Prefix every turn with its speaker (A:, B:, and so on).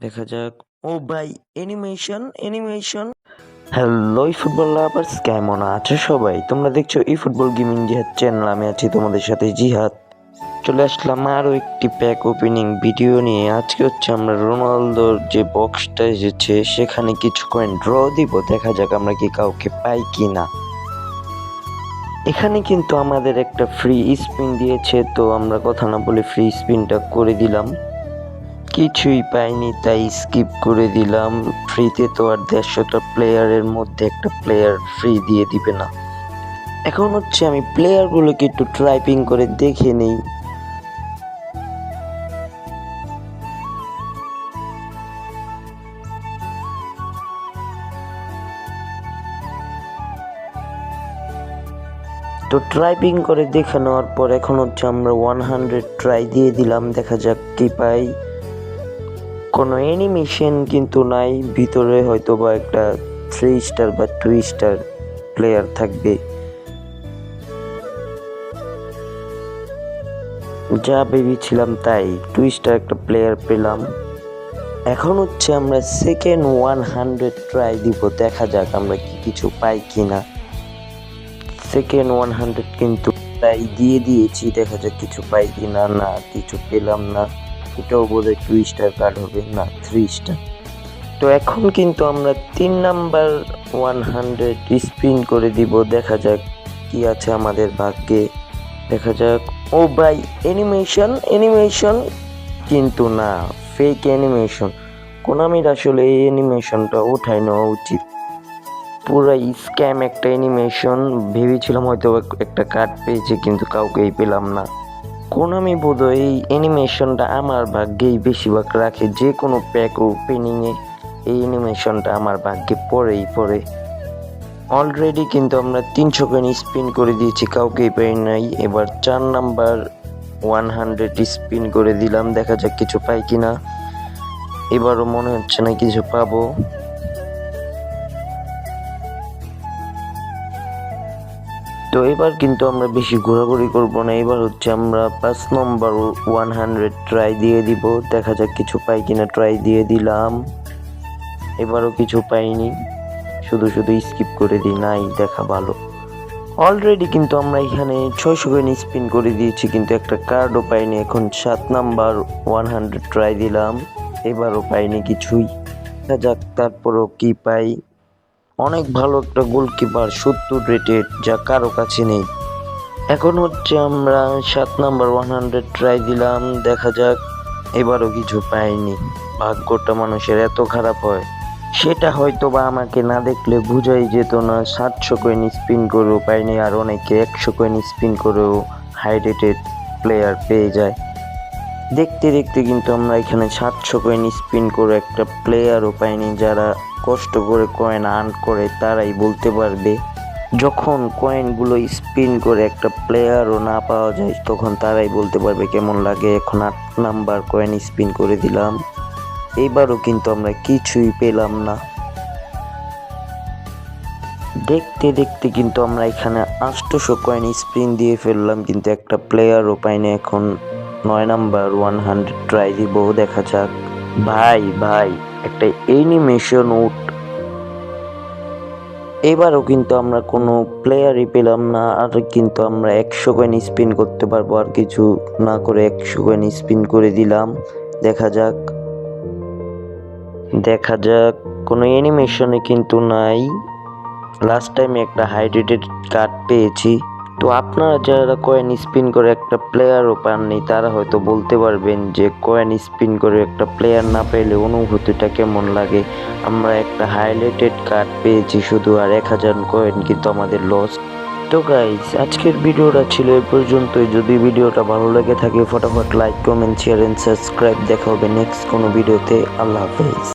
A: দেখা যাক। ও ভাই animation animation hello eFootball lovers কেমন আছো সবাই? তোমরা দেখছ এই ফুটবল গেমিং জিহাদ চ্যানেল আমি আছি তোমাদের সাথে জিহাদ। চলে আসলাম আরও একটি প্যাক ওপেনিং ভিডিও নিয়ে। আজকে হচ্ছে আমরা রোনালদোর যে বক্সটা এসেছে, সেখানে কিছু কয়েন ড্র দিব। দেখা যাক আমরা কি কাউকে পাই কি না এখানে কিন্তু আমাদের একটা ফ্রি স্পিন দিয়েছে, তো আমরা কথা না বলে ফ্রি স্পিনটা করে দিলাম। কিছুই পাইনি, তাই স্কিপ করে দিলাম। ফ্রিতে তো আর দেড়শোটা প্লেয়ারের মধ্যে একটা প্লেয়ার ফ্রি দিয়ে দিবে না। এখন হচ্ছে আমি প্লেয়ারগুলোকে একটু ট্রাইপিং করে দেখে নেই। তো ট্রাইপিং করে দেখে নেওয়ার পর এখন হচ্ছে আমরা ওয়ান হান্ড্রেড ট্রাই দিয়ে দিলাম। দেখা যাক কি পাই। কোনো অ্যানিমেশন কিন্তু নাই, ভিতরে হয়তো বা একটা থ্রি স্টার বা টু স্টার প্লেয়ার থাকবে। যা ভেবেছিলাম তাই টু স্টার একটা প্লেয়ার পেলাম। এখন হচ্ছে আমরা সেকেন্ড ওয়ান হান্ড্রেড ট্রাই দিব, দেখা যাক আমরা কি কিছু পাই কি না সেকেন্ড ওয়ান হান্ড্রেড কিন্তু প্রায় দিয়ে দিয়েছি, দেখা যাক কিছু পাই কি না না, কিছু পেলাম না। এটাও বোধহয় টু স্টার কার্ড হবে। না থ্রি স্টার তো এখন কিন্তু আমরা তিন নাম্বার ওয়ান হান্ড্রেড স্পিন করে দিব। দেখা যাক কি আছে আমাদের ভাগ্যে। দেখা যাক। ও ভাই অ্যানিমেশন অ্যানিমেশন কিন্তু না ফেক অ্যানিমেশন কোনামির আসলে এই অ্যানিমেশনটা ওঠাই নেওয়া উচিত। পুরো স্ক্যাম একটা অ্যানিমেশন ভেবেছিলাম হয়তো একটা কার্ড পেয়েছে, কিন্তু কাউকেই পেলাম না। কোন আমি বোধ এই অ্যানিমেশনটা আমার ভাগ্যেই বেশিরভাগ রাখে। যে কোনো প্যাক ওপেনিংয়ে এই অ্যানিমেশনটা আমার ভাগ্যে পড়েই পড়ে। অলরেডি কিন্তু আমরা তিনশো কয়েন স্পিন করে দিয়েছি, কাউকেই পাই নাই। এবার চার নাম্বার ওয়ান হান্ড্রেড স্পিন করে দিলাম, দেখা যাক কিছু পাই কিনা। এবারও মনে হচ্ছে না কিছু পাবো। তো এবার কিন্তু আমরা বেশি ঘোরাঘুরি করব না, এবার হচ্ছে আমরা পাঁচ নম্বর ওয়ান হান্ড্রেড ট্রাই দিয়ে দিব, দেখা যাক কিছু পাই কিনা ট্রাই দিয়ে দিলাম। এবারও কিছু পাইনি, শুধু শুধু স্কিপ করে দিই, নাই, দেখা ভালো। অলরেডি কিন্তু আমরা এখানে ছয়শো কয়েন স্পিন করে দিয়েছি, কিন্তু একটা কার্ডও পাইনি, এখন সাত নাম্বার ওয়ান হান্ড্রেড ট্রাই দিলাম, এবারও পাইনি কিছুই। দেখা যাক তারপরও কি পাই। অনেক ভালো একটা গোলকিপার সত্তর রেটেড যা কারও কাছে নেই। এখন হচ্ছে আমরা সাত নাম্বার ওয়ান হান্ড্রেড ট্রাই দিলাম, দেখা যাক এবারও কিছু পাইনি। ভাগ্যটা মানুষের এত খারাপ হয়। সেটা হয়তো বা আমাকে না দেখলে বোঝাই যেত না, সাতশো কয়েন স্পিন করেও পাইনি আর অনেকে একশো কয়েন স্পিন করেও হাই রেটেড প্লেয়ার পেয়ে যায়। দেখতে দেখতে কিন্তু আমরা এখানে সাতশো কয়েন স্পিন করে একটা প্লেয়ারও পাইনি, যারা কষ্ট করে কয়েন আর্ন করে, তারাই বলতে পারবে। যখন কয়েনগুলো স্পিন করে একটা প্লেয়ারও না পাওয়া যায়, তখন তারাই বলতে পারবে কেমন লাগে, এখন আট নাম্বার কয়েন স্পিন করে দিলাম। এবারও কিন্তু আমরা কিছুই পেলাম না। দেখতে দেখতে কিন্তু আমরা এখানে আটশোশো কয়েন স্পিন দিয়ে ফেললাম, কিন্তু একটা প্লেয়ারও পাইনি, এখন নয় নাম্বার ওয়ান হান্ড্রেড ট্রাই দিব দেখা যাক। ভাই ভাই, একটা অ্যানিমেশন উঠ। এবারও কিন্তু আমরা কোনো প্লেয়ারই পেলাম না, আর কিন্তু আমরা একশো কয়েন স্পিন করতে পারব, আর কিছু না করে একশো কয়েন স্পিন করে দিলাম। দেখা যাক। দেখা যাক, কোনো অ্যানিমেশনে কিন্তু নাই। লাস্ট টাইমে একটা হাইড্রেটেড কার্ড পেয়েছি। তো আপনারা যারা কয়েন স্পিন করে একটা প্লেয়ারও পাননি, তারা হয়তো বলতে পারবেন যে কয়েন স্পিন করে একটা প্লেয়ার না পেলে অনুভূতিটা কেমন লাগে। আমরা একটা হাইলাইটেড কার্ড পেয়েছি শুধু আর এক হাজার কয়েন কিন্তু আমাদের লস তো গাইজ আজকের ভিডিওটা ছিল এ পর্যন্তই। যদি ভিডিওটা ভালো লেগে থাকে, ফটাফট like comment share and subscribe দেখা হবে নেক্সট কোনো ভিডিওতে। আল্লাহ হাফেজ।